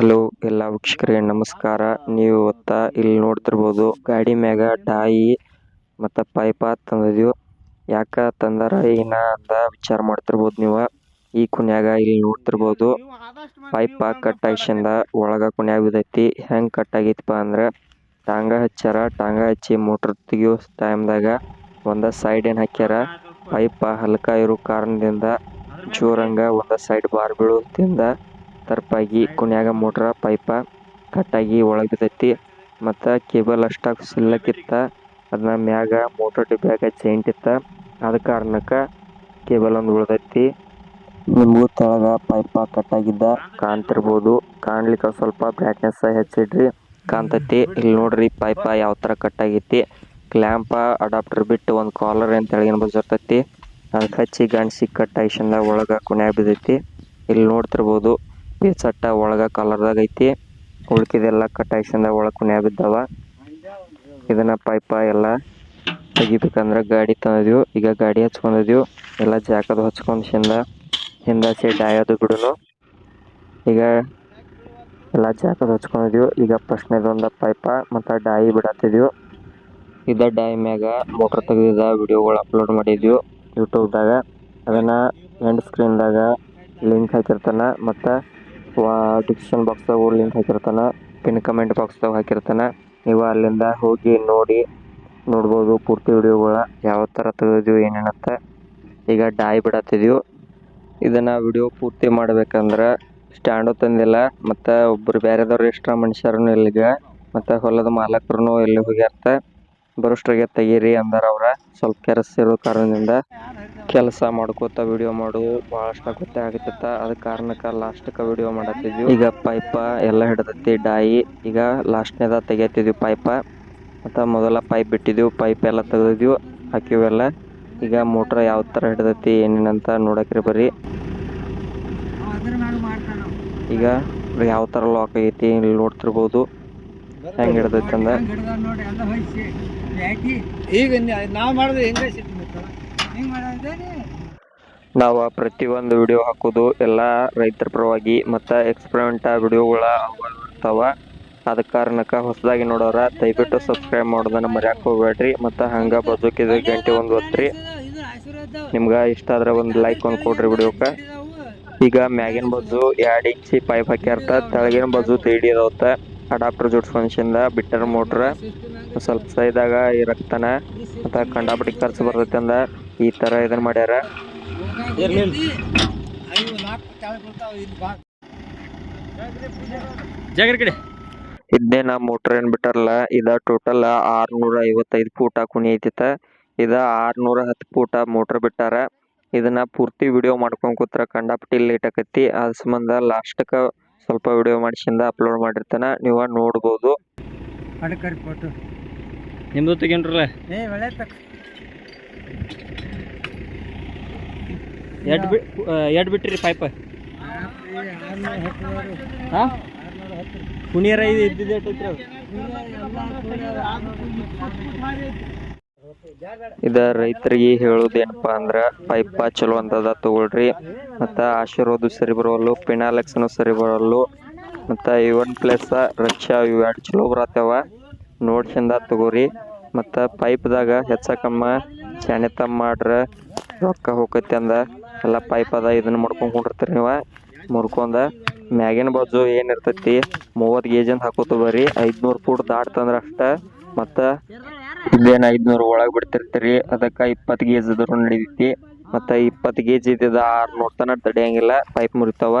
ವೀಕ್ಷಕರಿಗೆ ನಮಸ್ಕಾರ. ನೀವು ಇವತ್ತ ಇಲ್ಲಿ ನೋಡ್ತಿರ್ಬೋದು ಗಾಡಿ ಮ್ಯಾಗ ಡಾಯಿ ಮತ್ತು ಪೈಪ ತಂದಿದೀವಿ ಯಾಕ ತಂದಾರ ಏನ ಅಂತ ವಿಚಾರ ಮಾಡ್ತಿರ್ಬೋದು ನೀವು. ಈ ಕುನ್ಯಾಗ ಇಲ್ಲಿ ನೋಡ್ತಿರ್ಬೋದು ಪೈಪ ಕಟ್ ಆಯ್ಸಿಂದ ಒಳಗ ಕುನ್ಯಾಗ ಬಿದ್ದೈತಿ. ಹೆಂಗ್ ಕಟ್ ಆಗೈತಿಪ್ಪ ಅಂದ್ರ ಟಾಂಗ ಹಚ್ಚಾರ ಟಾಂಗ ಹಚ್ಚಿ ಮೋಟ್ರ್ ತೆಗಿಯೋ ಟೈಮ್ದಾಗ ಒಂದ ಸೈಡ್ ಏನ್ ಹಾಕ್ಯಾರ. ಪೈಪ ಹಲ್ಕ ಇರೋ ಕಾರಣದಿಂದ ಜೋರಂಗ ಒಂದ ಸೈಡ್ ಬಾರ್ ಬೀಳೋದ್ರಿಂದ ತರ್ಪಾಗಿ ಕುನ್ಯಾಗ ಮೋಟ್ರ ಪೈಪ ಕಟ್ಟಾಗಿ ಒಳಗ್ ಬಿದ್ದೈತಿ ಮತ್ತ ಕೇಬಲ್ ಅಷ್ಟಾಗ್ ಸಿಲ್ಲಕಿತ್ತ ಅದನ್ನ ಮ್ಯಾಗ ಮೋಟರ್ ಡಿಬ್ಯಾಗ ಜೈಂಟ್ ಇತ್ತ. ಅದ ಕಾರಣಕ್ಕ ಕೇಬಲ್ ಒಂದು ಉಳ್ದೈತಿ. ನಿಮಗೂ ತೆಳಗ ಪೈಪ ಕಟ್ಟಾಗಿದ್ದ? ಕಾಣ್ತಿರ್ಬೋದು. ಕಾಣ್ಲಿಕ್ಕೆ ಸ್ವಲ್ಪ ಬ್ರೈಟ್ನೆಸ್ ಹೆಚ್ಚಿಡ್ರಿ. ಕಾಣ್ತೈತಿ. ಇಲ್ಲಿ ನೋಡ್ರಿ ಪೈಪ ಯಾವ ಥರ ಕಟ್ಟಾಗೈತಿ. ಕ್ಲ್ಯಾಂಪ ಅಡಾಪ್ಟರ್ ಬಿಟ್ಟು ಒಂದು ಕಾಲರ್ ಅಂತ ತೆಳಗಿನ ಬಾಜು ಇರ್ತೈತಿ. ಅದಕ್ಕೆ ಹಚ್ಚಿ ಗಂಡ್ಸಿ ಕಟ್ ಆಯ್ಸಿಂದ ಒಳಗ ಕುಣಿಯಾಗ ಬಿದ್ದೈತಿ. ಇಲ್ಲಿ ನೋಡ್ತಿರ್ಬೋದು. ಪೀಚಟ್ಟ ಒಳಗ ಕಲರ್ದಾಗ ಐತಿ. ಉಳ್ಕಿದೆಲ್ಲ ಕಟ್ ಒಳಗೆ ಕುನ್ಯಾಗ ಬಿದ್ದಾವ. ಇದನ್ನ ಪೈಪ ಎಲ್ಲ ತೆಗಿಬೇಕಂದ್ರೆ ಗಾಡಿ ತಂದಿದ್ವು. ಈಗ ಗಾಡಿ ಹಚ್ಕೊಂಡಿದ್ವು. ಎಲ್ಲ ಜಾಕದು ಹಚ್ಕೊಂಡ್ಸಿಂದ ಹಿಂದ ಸೈಡ್ ಆಯೋದು ಬಿಡುನು. ಈಗ ಎಲ್ಲ ಜಾಕದ್ ಹಚ್ಕೊಂಡಿದ್ವು. ಈಗ ಪ್ರಶ್ನೆದೊಂದು ಪೈಪ ಮತ್ತು ಡಾಯಿ ಬಿಡತ್ತಿದ್ವು ಇದ ಡಾಯಿ ಮ್ಯಾಗ ಮೋಟ್ರ್ ತೆಗೆದಿದ್ದ ವಿಡಿಯೋಗಳು ಅಪ್ಲೋಡ್ ಮಾಡಿದ್ವಿ ಯೂಟ್ಯೂಬ್ದಾಗ ಅದನ್ನ ಎಂಡ್ ಸ್ಕ್ರೀನ್ದಾಗ ಲಿಂಕ್ ಹಾಕಿರ್ತಾನ. ಮತ್ತು ಡಿಸ್ಕ್ರಿಪ್ಷನ್ ಬಾಕ್ಸ್ದಾಗ ಲಿಂಕ್ ಹಾಕಿರ್ತಾನೆ ಪಿನ್ ಕಮೆಂಟ್ ಬಾಕ್ಸ್ದಾಗ ಹಾಕಿರ್ತಾನೆ. ನೀವು ಅಲ್ಲಿಂದ ಹೋಗಿ ನೋಡಿ, ನೋಡ್ಬೋದು ಪೂರ್ತಿ ವಿಡಿಯೋಗಳ ಯಾವ ಥರ ತೆಗೆದಿದ್ವಿ, ಏನೇನಂತ. ಈಗ ಡಾಯಿ ಬಿಡತ್ತಿದ್ದೀವಿ ಇದನ್ನು ವಿಡಿಯೋ ಪೂರ್ತಿ ಮಾಡಬೇಕಂದ್ರೆ ಸ್ಟ್ಯಾಂಡು ತಂದಿಲ್ಲ, ಮತ್ತು ಒಬ್ಬರು ಬೇರೆದವ್ರು ಎಕ್ಸ್ಟ್ರಾ ಮನುಷ್ಯರನ್ನು ಇಲ್ಲಿಗೆ, ಮತ್ತು ಹೊಲದ ಮಾಲಕರು ಎಲ್ಲಿ ಹೋಗ್ಯಾರ್ತ. ಬರೋಷ್ಟ್ರಾಗೆ ತೆಗೀರಿ ಅಂದಾರ ಅವ್ರ. ಸ್ವಲ್ಪ ಕೆಲಸ ಇರೋ ಕಾರಣದಿಂದ ಕೆಲಸ ಮಾಡ್ಕೋತ ವಿಡಿಯೋ ಮಾಡು. ಭಾಳಷ್ಟು ಗೊತ್ತೇ ಆಗತ್ತಿತ್ತ ಅದ ಕಾರಣಕ್ಕೆ ಲಾಸ್ಟಕ್ಕೆ ವಿಡಿಯೋ ಮಾಡತ್ತಿದ್ವಿ. ಈಗ ಪೈಪ ಎಲ್ಲ ಹಿಡ್ದೈತಿ ಡಾಯಿ. ಈಗ ಲಾಸ್ಟ್ನೇದ ತೆಗಿಯತ್ತಿದ್ವಿ ಪೈಪ ಮತ್ತು ಮೊದಲ ಪೈಪ್ ಬಿಟ್ಟಿದ್ವಿ. ಪೈಪ್ ಎಲ್ಲ ತೆಗೆದಿದ್ವಿ. ಹಾಕಿವೆಲ್ಲ ಈಗ ಮೋಟ್ರ್ ಯಾವ ಥರ ಹಿಡ್ದೈತಿ ಏನೇನಂತ ನೋಡಕ್ರಿ ಬರ್ರಿ. ಈಗ ಯಾವ ಥರ ಲಾಕ್ ಆಗೈತಿ, ಇಲ್ಲಿ ನೋಡ್ತಿರ್ಬೋದು. ಹೆಂಗ್ ಹಿಡ್ದೈತಿ ಅಂದ? ಈಗ ನಾವು ಮಾಡಿದ್ರೆ ಹೆಂಗ ನಾವು ಪ್ರತಿಯೊಂದು ವಿಡಿಯೋ ಹಾಕೋದು ಎಲ್ಲ ರೈತರ ಪರವಾಗಿ ಮತ್ತು ಎಕ್ಸ್ಪೆರಿಮೆಂಟ್ ವಿಡಿಯೋಗಳ ಇರ್ತಾವ. ಅದ ಕಾರಣಕ್ಕೆ ಹೊಸದಾಗಿ ನೋಡೋರ ದಯವಿಟ್ಟು ಸಬ್ಸ್ಕ್ರೈಬ್ ಮಾಡೋದನ್ನ ಮರ್ಯಾಕ್ ಹೋಗ್ಬೇಡ್ರಿ ಮತ್ತು ಹಂಗ ಬದುಕಿದ ಗಂಟೆ ಒಂದು ಹೊತ್ತ್ರಿ ನಿಮ್ಗೆ ಇಷ್ಟ ಆದ್ರೆ ಒಂದು ಲೈಕ್ ಒಂದು ಕೊಡ್ರಿ ವಿಡಿಯೋಕ್ಕೆ ಈಗ ಮ್ಯಾಗಿನ ಬಾಜು ಎರಡು ಇಂಚಿ ಪೈಪ್ ಹಾಕ್ಯಾರ್ತ ತೆಳಗಿನ ಬಾಜು ತೇಡಿ ಅದಾವತ್ತ ಅಡಾಪ್ಟರ್ ಜೋಡ್ಸ್ಕೊಂಡ್ಸಿಂದ ಬಿಟ್ಟರ್ ಮೋಟ್ರ್ ಸ್ವಲ್ಪ ಸೈದಾಗ ಇರಕ್ತಾನ ಮತ್ತು ಕಂಡಾಪಟ್ಟಿ ಖರ್ಚು ಬರ್ತೈತೆ ಅಂದ ಈ ಥರ ಇದನ್ನ ಮಾಡ್ಯಾರ. ಕಡೆ. ಇದನ್ನೇ ನಾ ಮೋಟ್ರ್ ಏನ್ ಬಿಟ್ಟಾರಲ್ಲ ಇದ ಟೋಟಲ್ ಆರ್ನೂರ ಐವತ್ತೈದು ಫೂಟ ಕುಣಿ ಐತಿತ್ತ. ಇದ ಆರ್ನೂರ ಹತ್ತು ಫೂಟ ಮೋಟ್ರ್ ಬಿಟ್ಟಾರ. ಇದನ್ನ ಪೂರ್ತಿ ವಿಡಿಯೋ ಮಾಡ್ಕೊಂಡ್ ಕೂತ್ರ ಕಂಡಾಪಟ್ಟಿ ಲೇಟ್ ಆಕತಿ ಅದ್ ಸಂಬಂಧ ಲಾಸ್ಟ್ಕ ಸ್ವಲ್ಪ ವಿಡಿಯೋ ಮಾಡಿಸಿಂದ ಅಪ್ಲೋಡ್ ಮಾಡಿರ್ತಾನ ನೀವು ನೋಡ್ಬೋದು. ಅಡಕರಿ ಫೋಟೋ ನಿಮ್ದು ತೆಗೇನ್ರಲ್ಲ ಏ ಒಳ್ಳೆ ತಕ್ಕ ಎಡ್ ಬಿ ಎಡ್ ಬಿಟ್ರಿ ಪೈಪ್ ಹಾ? ಕುಣಿಯರ ಇದು ಇದ್ದಿದ್ದು ಅದು? ಇದ ರೈತರಿಗೆ ಹೇಳೋದೇನಪ್ಪಾ ಅಂದ್ರ ಪೈಪ ಚಲೋ ಅಂತದ ತಗೊಳ್ರಿ. ಮತ್ತ ಆಶೀರ್ವಾದ ಸರಿ ಬರೋಲ್ಲು ಪಿನಾಲೆಕ್ಸ್ನು ಸರಿ ಬರೋಲ್ಲು ಮತ್ತ ಇವನ್ ಪ್ಲಸ್ ರಕ್ಷಾ ಎರಡು ಚಲೋ ಬರತ್ತವ ನೋಡ್ಕೊಂಡ ತಗೋರಿ. ಮತ್ತ ಪೈಪ್ದಾಗ ಹೆಚ್ಚ ಕಮ್ಮ ಚಾಣಿತ ಮಾಡ್ರ ರೊಕ್ಕ ಹೋಗತ್ತೆ ಅಂದ. ಎಲ್ಲ ಪೈಪ್ ಅದ, ಇದನ್ನ ಮಾಡ್ಕೊಂಡ್ ಕುಂಡಿರ್ತೀರಿ ನೀವ. ಮುರ್ಕೊಂಡ ಮ್ಯಾಗಿನ ಬಾಜು ಏನಿರ್ತೈತಿ, ಮೂವತ್ತು ಗೇಜ್ ಹಾಕೋತ ಬರ್ರಿ. ಐದ್ನೂರ್ ಫೂಟ್ ದಾಟ್ತಂದ್ರ ಅಷ್ಟ. ಮತ್ತ ಇದೇನ್ ಐದ್ನೂರು ಒಳಗೆ ಬಿಡ್ತಿರ್ತೀರಿ. ಅದಕ್ಕ ಇಪ್ಪತ್ತು ಗೇಜ್ ಆದರೂ ನಡಿತೈತಿ. ಮತ್ತ ಇಪ್ಪತ್ತು ಗೇಜ್ ಇದ್ದಿದ್ದು ಆರ್ನೂರ್ ತನಕ ತಡಿಯಂಗಿಲ್ಲ. ಪೈಪ್ ಮುರಿತಾವ.